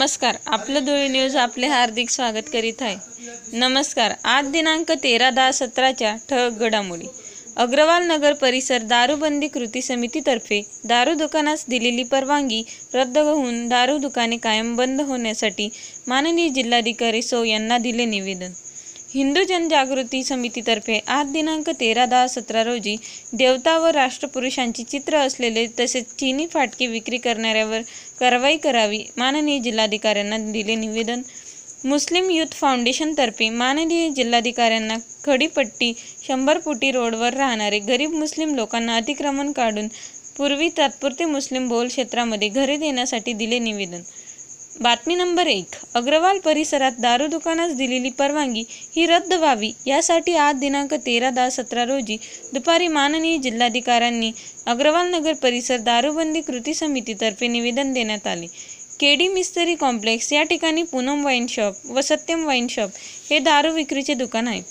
नमस्कार. आपलं धुळे न्यूज आपले हार्दिक स्वागत करीत आहे. नमस्कार. आज दिनांक तेरा दहा सतराच्या ठळक घडामोडी. अग्रवाल नगर परिसर दारूबंदी कृती समितीतर्फे दारू दुकानास दिलेली परवानगी रद्द होऊन दारू दुकाने कायम बंद होण्यासाठी माननीय जिल्हाधिकारी सौ यांना दिले निवेदन. हिंदू जनजागृती समितीतर्फे आज दिनांक तेरा दहा सतरा रोजी देवता व राष्ट्रपुरुषांची चित्र असलेले तसेच चिनी फाटके विक्री करणाऱ्यावर कारवाई करावी माननीय जिल्हाधिकाऱ्यांना दिले निवेदन. मुस्लिम युथ फाउंडेशनतर्फे माननीय जिल्हाधिकाऱ्यांना खडीपट्टी शंभर फुटी रोडवर राहणारे गरीब मुस्लिम लोकांना अतिक्रमण काढून पूर्वी तात्पुरते मुस्लिम बहुल क्षेत्रामध्ये घरे देण्यासाठी दिले निवेदन. बातमी नंबर एक. अग्रवाल परिसरात दारू दुकानास दिलेली परवानगी ही रद्द व्हावी यासाठी आज दिनांक तेरा दहा सतरा रोजी दुपारी माननीय जिल्हाधिकाऱ्यांनी अग्रवाल नगर परिसर दारूबंदी कृती समितीतर्फे निवेदन देण्यात आले. केडी मिस्तरी कॉम्प्लेक्स या ठिकाणी पूनम वाईन शॉप व सत्यम वाईन शॉप हे दारू विक्रीचे दुकान आहे.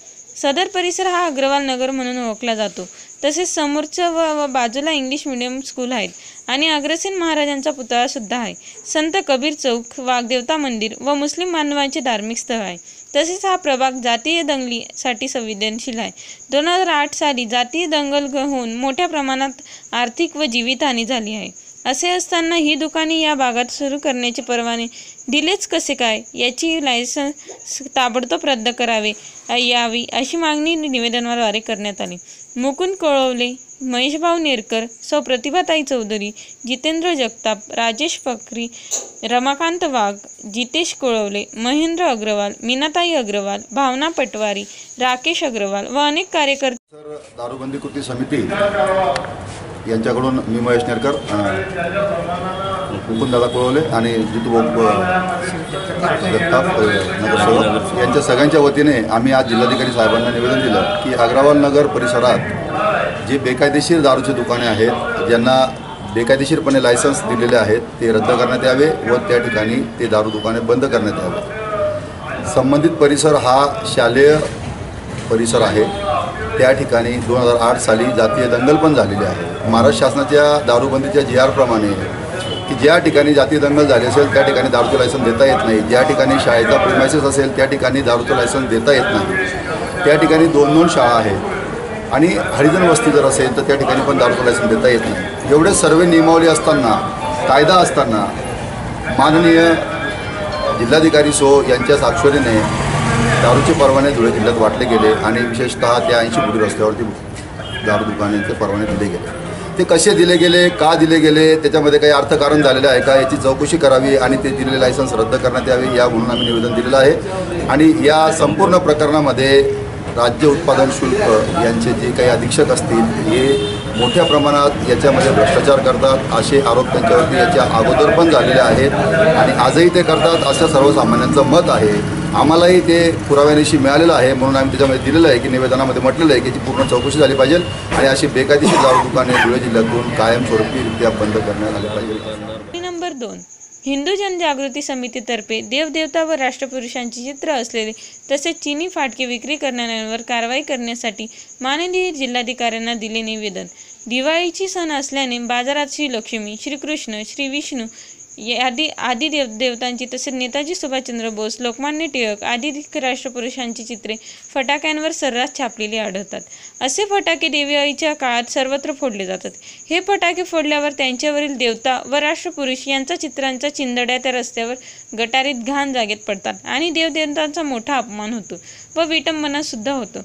सदर परिसर हा अग्रवाल नगर म्हणून ओळखला जातो. तसेच समोरच्या व व बाजूला इंग्लिश मिडियम स्कूल आहेत आणि अग्रसेन महाराजांचा पुतळा सुद्धा आहे. संत कबीर चौक वाघदेवता मंदिर व मुस्लिम मानवांचे धार्मिक स्थळ आहे. तसेच हा प्रभाग जातीय दंगलीसाठी संवेदनशील आहे. दोन हजार आठ साली जातीय दंगल होऊन मोठ्या प्रमाणात आर्थिक व जीवितहानी झाली आहे. असे असताना ही दुकाने या भागात सुरू करण्याचे परवाने दिलेच कसे काय? याची लायसन्स ताबडतोब रद्द करावे यावी अशी मागणी निवेदनाद्वारे करण्यात आली. मुकुंद कोळवले महेशभाऊ नेरकर सौ प्रतिभाताई चौधरी जितेंद्र जगताप राजेश फकरी रमाकांत वाघ जितेश कोळवले महेंद्र अग्रवाल मीनाताई अग्रवाल भावना पटवारी राकेश अग्रवाल व अनेक कार्यकर्ते सर दारूबंदी कृती समिती यांच्याकडून मी महेश नेरकर मुकुंदादा कोळवले आणि जितू जगताप नगरसेवक. यांच्या सगळ्यांच्या वतीने आम्ही आज जिल्हाधिकारी साहेबांना निवेदन दिलं की अग्रवाल नगर परिसरात जे बेकायदेशीर दारूचे दुकाने आहेत ज्यांना बेकायदेशीरपणे लायसन्स दिलेले आहेत ते रद्द करण्यात यावे व त्या ठिकाणी ते दारू दुकाने बंद करण्यात यावे. संबंधित परिसर हा शालेय परिसर आहे. त्या ठिकाणी दोन हजार आठ साली जातीय दंगल पण झालेली आहे. महाराष्ट्र शासनाच्या दारूबंदीच्या जी आरप्रमाणे की ज्या ठिकाणी जातीय दंगल झाली असेल त्या ठिकाणी दारूचं लायसन देता येत नाही. ज्या ठिकाणी शाळेचा प्रिमायसेस असेल त्या ठिकाणी दारूचं लायसन देता येत नाही. त्या ठिकाणी दोन दोन शाळा आहेत. आणि हरिजन वस्ती जर असेल तर त्या ठिकाणी पण दारूचं लायसन देता येत नाही. एवढे सर्व नियमावली असताना कायदा असताना माननीय जिल्हाधिकारी सो यांच्या स्वाक्षरीने दारूचे परवाने धुळे जिल्ह्यात वाटले गेले आणि विशेषतः त्या ऐंशी फुटी रस्त्यावरती दारू दुकानांचे परवाने दिले गेले. ते कसे दिले गेले का दिले गेले त्याच्यामध्ये काही अर्थकारण झालेलं आहे का याची चौकशी करावी आणि ते दिलेले लायसन्स रद्द करण्यात यावे या म्हणून आम्ही निवेदन दिलेलं आहे. आणि या संपूर्ण प्रकरणामध्ये राज्य उत्पादन शुल्क यांचे जे काही अधीक्षक असतील हे मोठ्या प्रमाणात याच्यामध्ये भ्रष्टाचार करतात असे आरोप त्यांच्यावरती याच्या अगोदर पण झालेले आहेत. आणि आजही ते करतात असं सर्वसामान्यांचं मत आहे. आम्हालाही ते पुराव्यानिशी मिळालेलं आहे म्हणून आम्ही त्याच्यामध्ये दिलेलं आहे की निवेदनामध्ये म्हटलेलं आहे की जी पूर्ण चौकशी झाली पाहिजे आणि अशी बेकायदेशीर दारू दुकाने धुळे जिल्ह्यातून कायमस्वरूपीरित्या बंद करण्यात आले पाहिजे. नंबर दोन हिंदू जनजागृती समितीतर्फे देवदेवता व राष्ट्रपुरुषांची चित्र असलेले तसेच चिनी फाटके विक्री करणाऱ्यांवर कारवाई करण्यासाठी माननीय जिल्हाधिकाऱ्यांना दिले निवेदन. दिवाळीची सण असल्याने बाजारात श्रीलक्ष्मी श्रीकृष्ण श्री विष्णू आदी आदी देव देवतांची तसेच नेताजी सुभाषचंद्र बोस लोकमान्य टिळक आदी राष्ट्रपुरुषांची चित्रे फटाक्यांवर सर्रास छापलेली आढळतात. असे फटाके दिवाळीच्या काळात सर्वत्र फोडले जातात. हे फटाके फोडल्यावर त्यांच्यावरील देवता व राष्ट्रपुरुष यांच्या चित्रांचा चिंदड्या त्या रस्त्यावर गटारीत घाण जागेत पडतात आणि देवदेवतांचा मोठा अपमान होतो व विटंबनासुद्धा होतो.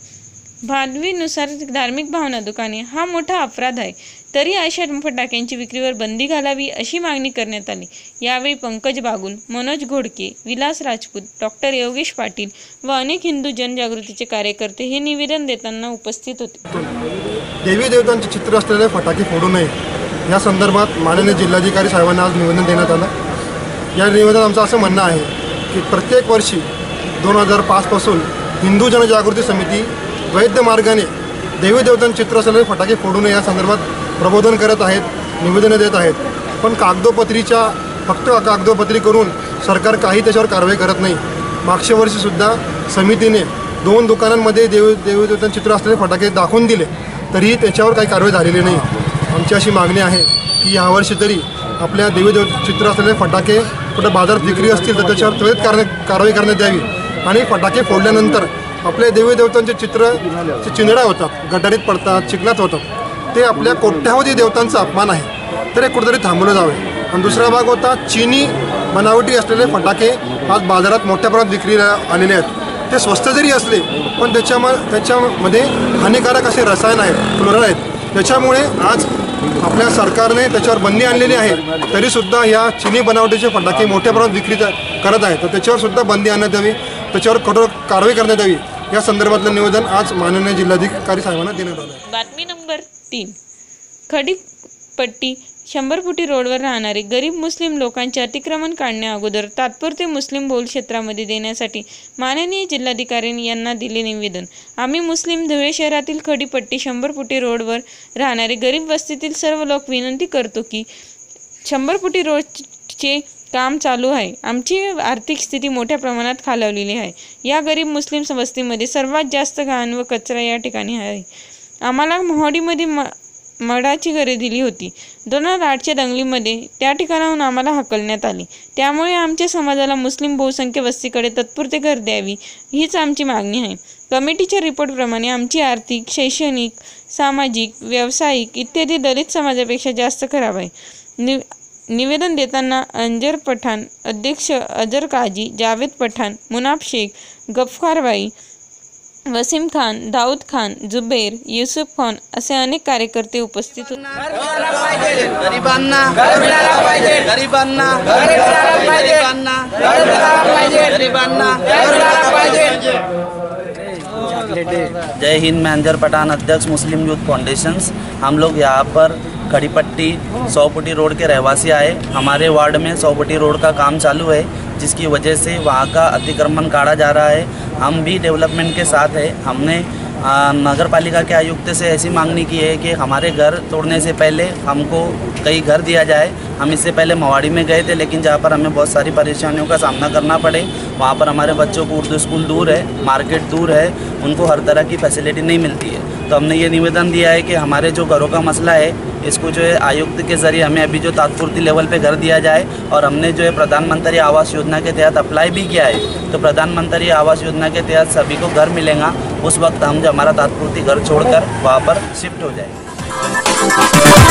भादवीनुसार धार्मिक भावना दुकाने हा मोठा अपराध आहे. तरी अशा फटाक्यांची विक्रीवर बंदी घालावी अशी मागणी करण्यात आली. यावेळी पंकज बागुल मनोज घोडके विलास राजपूत डॉक्टर योगेश पाटील व अनेक हिंदू जनजागृतीचे कार्यकर्ते हे निवेदन देताना उपस्थित होते. देवी देवतांचे चित्र असलेले फटाके फोडू नये. या संदर्भात माननीय जिल्हाधिकारी साहेबांना आज निवेदन देण्यात आलं. या निवेदन आमचं असं म्हणणं आहे की प्रत्येक वर्षी दोन हजार पाचपासून हिंदू जनजागृती समिती वैद्य मार्गाने देवी देवतांचे चित्र असलेले फटाके फोडू नये या संदर्भात प्रबोधन करत आहेत निवेदनं देत आहेत. पण कागदोपत्रीच्या फक्त कागदोपत्री करून सरकार काही त्याच्यावर कारवाई करत नाही. मागच्या वर्षीसुद्धा समितीने दोन दुकानांमध्ये देव देवदेवतांचे चित्र असलेले फटाके दाखवून दिले तरीही त्याच्यावर काही कारवाई झालेली नाही. आमची अशी मागणी आहे की यावर्षी तरी आपल्या देवी देव चित्र असलेले फटाके कुठं बाजारात विक्री असतील तर त्याच्यावर त्वरित कारणे कारवाई करण्यात यावी आणि फटाके फोडल्यानंतर आपले देवी देवतांचे चित्र जे चिंधड्या होतात गटारीत पडतात चिखलात होतात. ते आपल्या कोट्यावधी देवतांचा अपमान आहे. तर हे कुठेतरी थांबवलं जावे. आणि दुसरा भाग होता चिनी बनावटी असलेले फटाके आज बाजारात मोठ्या प्रमाणात विक्रीला आलेले आहेत. ते स्वस्त जरी असले पण त्याच्याम त्याच्यामध्ये हानिकारक असे रसायन आहेत क्लोराईड आहेत. त्याच्यामुळे आज आपल्या सरकारने त्याच्यावर बंदी आणलेली आहे. तरीसुद्धा या चिनी बनावटीचे फटाके मोठ्या प्रमाणात विक्री करत आहे तर त्याच्यावरसुद्धा बंदी आणण्यात यावी. त्याच्यावर कठोर कारवाई करण्यात यावी. या संदर्भातलं निवेदन आज माननीय जिल्हाधिकारी साहेबांना देण्यात आलं आहे. बातमी नंबर तीन. खडीपट्टी शंभर फुटी रोडवर राहणारे गरीब मुस्लिम लोकांचे अतिक्रमण काढण्या अगोदर तात्पुरते मुस्लिम बोल क्षेत्रामध्ये देण्यासाठी माननीय जिल्हाधिकारी यांना दिले निवेदन. आम्ही मुस्लिम धुळे शहरातील खडीपट्टी शंभर फुटी रोडवर राहणारे गरीब वस्तीतील सर्व लोक विनंती करतो की शंभर फुटी रोडचे काम चालू आहे. आमची आर्थिक स्थिती मोठ्या प्रमाणात खालावलेली आहे. या गरीब मुस्लिम वस्तीमध्ये सर्वात जास्त घाण व कचरा या ठिकाणी आहे. आम्हाला मोहाडीमध्ये म मडाची घरे दिली होती. दोन हजार आठच्या दंगलीमध्ये त्या ठिकाणाहून आम्हाला हकलण्यात आले. त्यामुळे आमच्या समाजाला मुस्लिम बहुसंख्य वस्तीकडे तत्पुरते घर द्यावी हीच आमची मागणी आहे. कमिटीच्या रिपोर्टप्रमाणे आमची आर्थिक शैक्षणिक सामाजिक व्यावसायिक इत्यादी दलित समाजापेक्षा जास्त खराब आहे. नि निवेदन देताना अंजर पठाण अध्यक्ष अजर काजी जावेद पठाण मुनाफ शेख गफ्फारबाई वसीम खान दाऊद खान जुबेर युसुफ खान असे अनेक कार्यकर्ते उपस्थित होते. गरिबांना गरिबांना गरिबांना जय हिंद मैं अंजर पठान अध्यक्ष मुस्लिम यूथ फाउंडेशंस। हम लोग यहाँ पर खड़ीपट्टी सौपुटी रोड के रहवासी आए। हमारे वार्ड में सौपुटी रोड का काम चालू है, जिसकी वजह से वहाँ का अतिक्रमण काटा जा रहा है। हम भी डेवलपमेंट के साथ है। हमने नगर पालिका के आयुक्त से ऐसी मांगनी की है कि हमारे घर तोड़ने से पहले हमको कई घर दिया जाए। हम इससे पहले मवाड़ी में गए थे, लेकिन जहाँ पर हमें बहुत सारी परेशानियों का सामना करना पड़े, वहाँ पर हमारे बच्चों को उर्दू स्कूल दूर है, मार्केट दूर है, उनको हर तरह की फैसिलिटी नहीं मिलती है। तो हमने ये निवेदन दिया है कि हमारे जो घरों का मसला है, इसको जो है आयुक्त के ज़रिए हमें अभी जो तात्पूर्ति लेवल पे घर दिया जाए और हमने जो है प्रधानमंत्री आवास योजना के तहत अप्लाई भी किया है तो प्रधानमंत्री आवास योजना के तहत सभी को घर मिलेगा। उस वक्त हम जो हमारा तात्पूर्ति घर छोड़कर वहाँ पर शिफ्ट हो जाए